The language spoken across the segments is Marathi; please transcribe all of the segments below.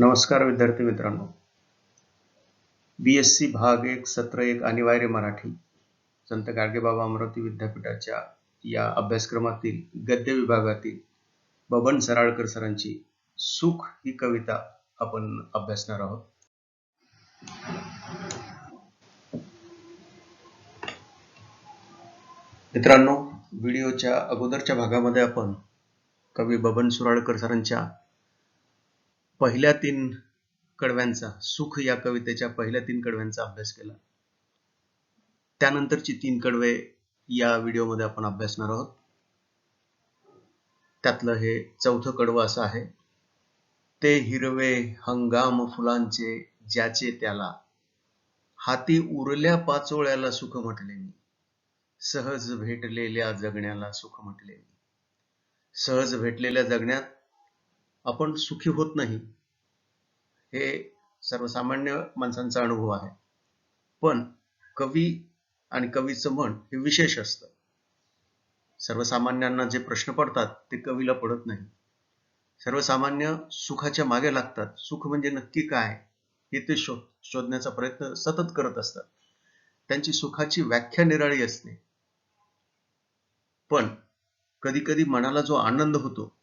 नमस्कार विद्यार्थी मित्रांनो. बी एस सी भाग एक सत्र एक अनिवार्य मराठी संत गाडगेबाबा अमरावती विद्यापीठाच्या या अभ्यासक्रमातील गद्य विभागातील बबन सराळकर सरांची सुख ही कविता आपण अभ्यासणार आहोत. मित्रांनो व्हिडिओच्या अगोदरच्या भागामध्ये आपण कवी बबन सुराळकर सरांच्या पहिल्या तीन कडव्यांचा सुख या कवितेच्या पहिल्या तीन कडव्यांचा अभ्यास केला. त्यानंतरची तीन कडवे या व्हिडिओमध्ये आपण अभ्यासणार आहोत. त्यातलं हे चौथं कडवं असं आहे ते हिरवे हंगाम फुलांचे ज्याचे त्याला हाती उरल्या पाचोळ्याला सुख म्हटले मी. सहज भेटलेल्या जगण्याला सुख म्हटले मी. सहज भेटलेल्या जगण्यात आपण सुखी होत नाही हे सर्वसामान्य माणसांचा अनुभव आहे. पण कवी आणि कवीचं मन हे विशेष असतं. सर्वसामान्यांना जे प्रश्न पडतात ते कवीला पडत नाही. सर्वसामान्य सुखाच्या मागे लागतात. सुख म्हणजे नक्की काय हे ते शोध शोधण्याचा प्रयत्न सतत करत असतात. त्यांची सुखाची व्याख्या निराळी असते. पण कधी कधी मनाला जो आनंद होतो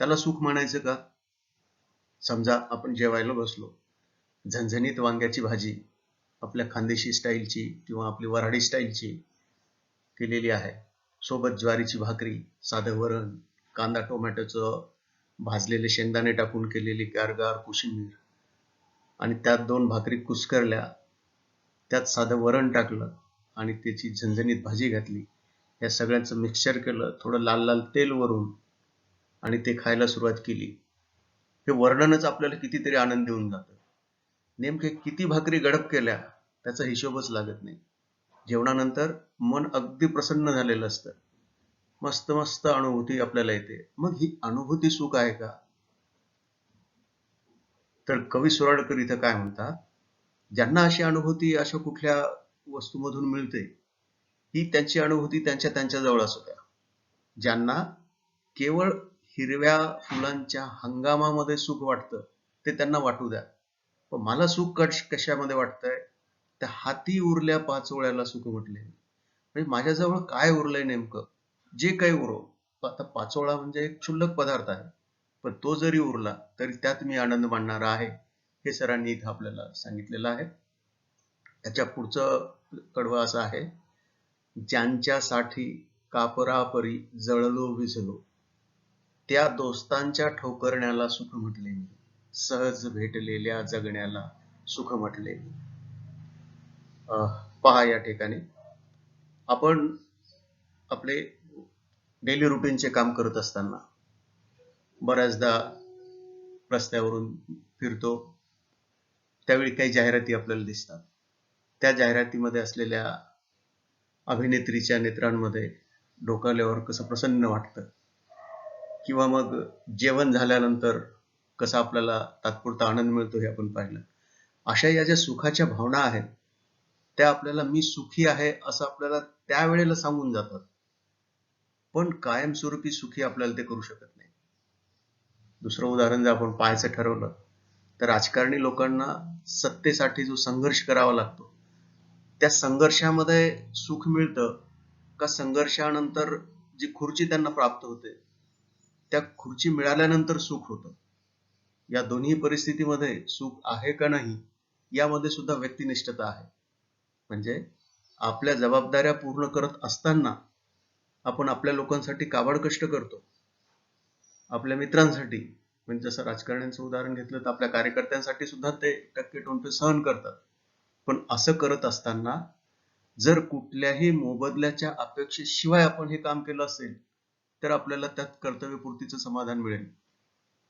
त्याला सुख म्हणायचं का? समजा आपण जेवायला बसलो झणझणीत वांग्याची भाजी आपल्या खानदेशी स्टाईलची किंवा आपली वऱ्हाडी स्टाईलची केलेली आहे. सोबत ज्वारीची भाकरी साधं वरण कांदा टोमॅटोचं भाजलेले शेंगदाणे टाकून केलेली गारगार कोशिंबीर आणि त्यात दोन भाकरी कुस्करल्या त्यात साधं वरण टाकलं आणि त्याची झणझणीत भाजी घातली. या सगळ्यांचं मिक्सचर केलं थोडं लाल लाल तेल वरून आणि ते खायला सुरुवात केली. हे वर्णनच आपल्याला कितीतरी आनंद देऊन जातं. नेमके किती भाकरी गडप केल्या त्याचा हिशोबच लागत नाही. जेवणानंतर मन अगदी प्रसन्न झालेलं असतं. मस्त मस्त अनुभूती आपल्याला येते. मग ही अनुभूती सुख आहे का? तर कवी सुराडकर इथं काय म्हणतात? ज्यांना अशी अनुभूती अशा कुठल्या वस्तूमधून मिळते ही त्यांची अनुभूती त्यांच्या त्यांच्याजवळ असू द्या. ज्यांना केवळ हिरव्या फुलांच्या हंगामामध्ये सुख वाटतं ते त्यांना वाटू द्या. पण मला सुख कश कशामध्ये वाटतंय? त्या हाती उरल्या पाचोळ्याला सुख म्हटले. म्हणजे माझ्याजवळ काय उरलंय नेमकं? जे काही उरो आता पाचोळा म्हणजे एक क्षुल्लक पदार्थ आहे. पण तो जरी उरला तरी त्यात मी आनंद मानणार आहे हे सरांनी इथं आपल्याला सांगितलेलं आहे. त्याच्या पुढचं कडवं असं आहे ज्यांच्यासाठी कापरापरी जळलो विझलो त्या दोस्तांच्या ठोकरण्याला सुख म्हटले मी. सहज भेटलेल्या जगण्याला सुख म्हटले मी. पहा या ठिकाणी. आपण आपले डेली रुटीनचे काम करत असताना बऱ्याचदा रस्त्यावरून फिरतो. त्यावेळी काही जाहिराती आपल्याला दिसतात. त्या जाहिरातीमध्ये असलेल्या अभिनेत्रीच्या नेत्रांमध्ये डोकावल्यावर कसं प्रसन्न वाटतं. किंवा मग जेवण झाल्यानंतर कसा आपल्याला तात्पुरता आनंद मिळतो हे आपण पाहिलं. अशा या ज्या सुखाच्या भावना आहेत त्या आपल्याला मी सुखी आहे असं आपल्याला त्यावेळेला सांगून जातात. पण कायमस्वरूपी सुखी आपल्याला ते करू शकत नाही. दुसरं उदाहरण जर आपण पाहायचं ठरवलं तर राजकारणी लोकांना सत्तेसाठी जो संघर्ष करावा लागतो त्या संघर्षामध्ये सुख मिळतं का संघर्षानंतर जी खुर्ची त्यांना प्राप्त होते त्या खुर्ची मिळाल्यानंतर सुख होतं. या दोन्ही परिस्थितीमध्ये सुख आहे का नाही यामध्ये सुद्धा व्यक्तिनिष्ठता आहे. म्हणजे आपल्या जबाबदाऱ्या पूर्ण करत असताना आपण आपल्या लोकांसाठी काबाड कष्ट करतो. आपल्या मित्रांसाठी म्हणजे जसं राजकारण्यांचं उदाहरण घेतलं तर आपल्या कार्यकर्त्यांसाठी सुद्धा ते टक्के टोनपे सहन करतात. पण असं करत असताना जर कुठल्याही मोबदल्याच्या अपेक्षेशिवाय आपण हे काम केलं असेल तर आपल्याला त्यात कर्तव्यपूर्तीचं समाधान मिळेल.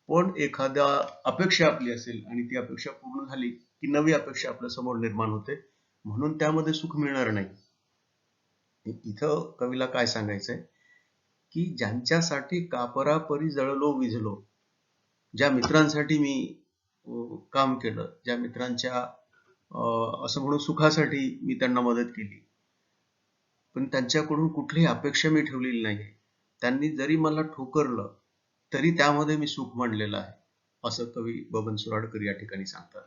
पण एखाद्या अपेक्षा आपली असेल आणि ती अपेक्षा पूर्ण झाली की नवी अपेक्षा आपल्यासमोर निर्माण होते म्हणून त्यामध्ये सुख मिळणार नाही. इथं कवीला काय सांगायचंय? की ज्यांच्यासाठी कापरापरी जळलो विझलो ज्या मित्रांसाठी मी काम केलं ज्या मित्रांच्या असं म्हणून सुखासाठी मी त्यांना मदत केली पण त्यांच्याकडून कुठलीही अपेक्षा मी ठेवलेली नाही त्यांनी जरी मला ठोकरलं तरी त्यामध्ये मी सुख मांडलेलं आहे असं कवी बबन सुराडकर या ठिकाणी सांगतात.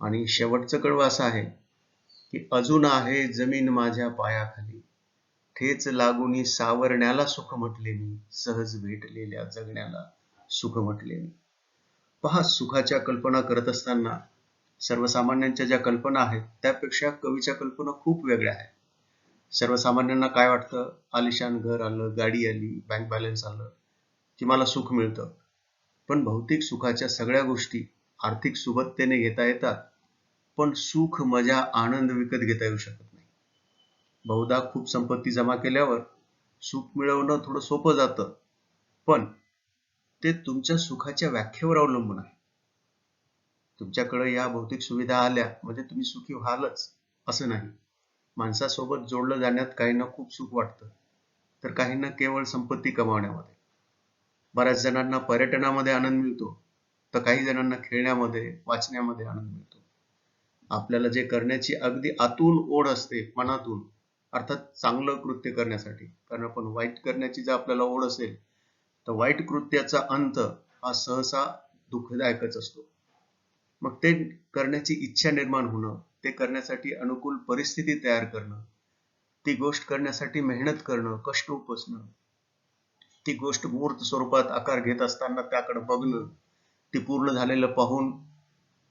आणि शेवटचं कडवं असं आहे की अजून आहे जमीन माझ्या पायाखाली. ठेच लागूनी सावरण्याला सुख म्हटले मी सहज भेटलेल्या जगण्याला सुख म्हटले मी. पहा सुखाच्या कल्पना करत असताना सर्वसामान्यांच्या ज्या कल्पना आहेत त्यापेक्षा कवीच्या कल्पना खूप वेगळ्या आहेत. सर्वसामान्यांना काय वाटतं? आलिशान घर आलं गाडी आली बँक बॅलन्स आलं की मला सुख मिळतं? पण भौतिक सुखाच्या सगळ्या गोष्टी आर्थिक सुबत्तेने घेता येतात पण सुख मजा आनंद विकत घेता येऊ शकत नाही. बहुधा खूप संपत्ती जमा केल्यावर सुख मिळवणं थोडं सोपं जातं पण ते तुमच्या सुखाच्या व्याख्येवर अवलंबून आहे. तुमच्याकडे या भौतिक सुविधा आल्या म्हणजे तुम्ही सुखी व्हालच असं नाही. माणसासोबत जोडलं जाण्यात काहींना खूप सुख वाटतं. तर काहींना केवळ संपत्ती कमावण्यामध्ये. बऱ्याच जणांना पर्यटनामध्ये आनंद मिळतो तर काही जणांना खेळण्यामध्ये वाचण्यामध्ये आनंद मिळतो. आपल्याला जे करण्याची अगदी आतून ओढ असते मनातून अर्थात चांगलं कृत्य करण्यासाठी कारण आपण वाईट करण्याची जर आपल्याला ओढ असेल तर वाईट कृत्याचा अंत हा सहसा दुःखदायकच असतो. मग ते करण्याची इच्छा निर्माण होणं ते करण्यासाठी अनुकूल परिस्थिती तयार करणं ती गोष्ट करण्यासाठी मेहनत करणं कष्ट उपसणं ती गोष्ट मूर्त स्वरूपात आकार घेत असताना त्याकडे बघणं ती पूर्ण झालेलं पाहून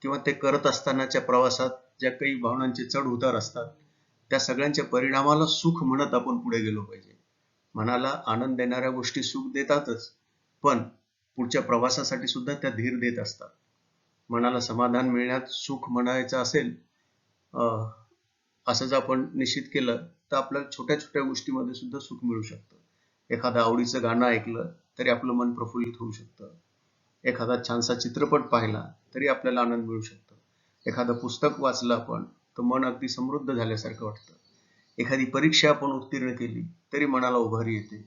किंवा ते करत असतानाच्या प्रवासात ज्या काही भावनांचे चढ उतार असतात त्या सगळ्यांच्या परिणामाला सुख म्हणत आपण पुढे गेलो पाहिजे. मनाला आनंद देणाऱ्या गोष्टी सुख देतातच पण पुढच्या प्रवासासाठी सुद्धा त्या धीर देत असतात. मनाला समाधान मिळण्यात सुख म्हणायचं असेल असं जर आपण निश्चित केलं तर आपल्याला छोट्या छोट्या गोष्टीमध्ये सुद्धा सुख मिळू शकतं. एखादं आवडीचं गाणं ऐकलं तरी आपलं मन प्रफुल्लित होऊ शकतं. एखादा छानसा चित्रपट पाहिला तरी आपल्याला आनंद मिळू शकतो. एखादं पुस्तक वाचलं आपण तर मन अगदी समृद्ध झाल्यासारखं वाटतं. एखादी परीक्षा आपण उत्तीर्ण केली तरी मनाला उभारी येते.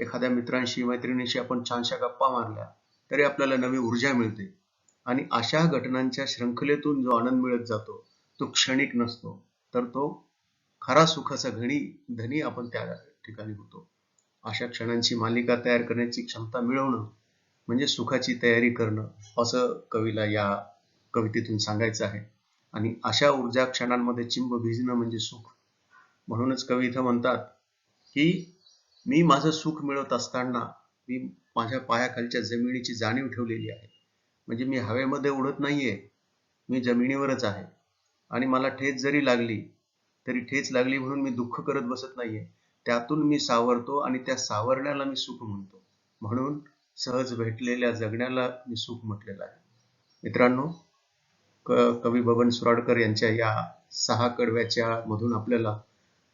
एखाद्या मित्रांशी मैत्रिणीशी आपण छानशा गप्पा मारल्या तरी आपल्याला नवी ऊर्जा मिळते. आणि अशा घटनांच्या शृंखलेतून जो आनंद मिळत जातो तो क्षणिक नसतो तर तो खरा सुखाचा घणी धनी आपण त्या ठिकाणी होतो. अशा क्षणांची मालिका तयार करण्याची क्षमता मिळवणं म्हणजे सुखाची तयारी करणं असं कवीला या कवितेतून सांगायचं आहे. आणि अशा ऊर्जा क्षणांमध्ये चिंब भिजणं म्हणजे सुख. म्हणूनच कवी इथं म्हणतात की मी माझं सुख मिळवत असताना मी माझ्या पायाखालच्या जमिनीची जाणीव ठेवलेली आहे. म्हणजे मी हवेमध्ये उडत नाहीये. मी जमिनीवरच आहे. आणि मला ठेच जरी लागली तरी ठेच लागली म्हणून मी दुःख करत बसत नाहीये. त्यातून मी सावरतो आणि त्या सावरण्याला मी सुख म्हणतो. म्हणून सहज भेटलेल्या जगण्याला मी सुख म्हटलेलं आहे. मित्रांनो कवी बबन सुराडकर यांच्या या सहा कडव्याच्या मधून आपल्याला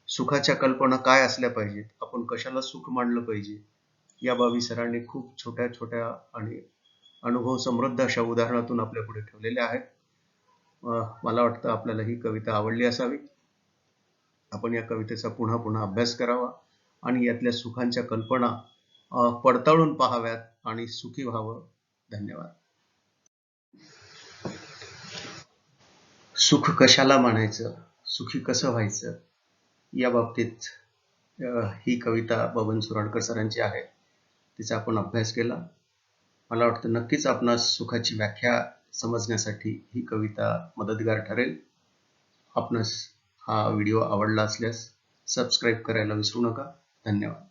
सुखाच्या कल्पना काय असल्या पाहिजेत आपण कशाला सुख मांडलं पाहिजे या बाबी सरांनी खूप छोट्या छोट्या आणि अनुभव समृद्ध अशा उदाहरणातून आपल्या पुढे ठेवलेल्या आहेत. मला वाटतं आपल्याला ही कविता आवडली असावी. आपण या कवितेचा पुन्हा पुन्हा अभ्यास करावा आणि यातल्या सुखांच्या कल्पना पडताळून पाहाव्यात आणि सुखी व्हावं. धन्यवाद. सुख कशाला मानायचं सुखी कसं व्हायचं? या बाबतीत ही कविता बबन सुराडकर सरांची आहे. तिचा आपण अभ्यास केला. मला वाटतं नक्कीच आपणास सुखाची व्याख्या समजण्यासाठी ही कविता मदतगार ठरेल. आपणास हा व्हिडिओ आवडला असल्यास सबस्क्राईब करायला विसरू नका. धन्यवाद.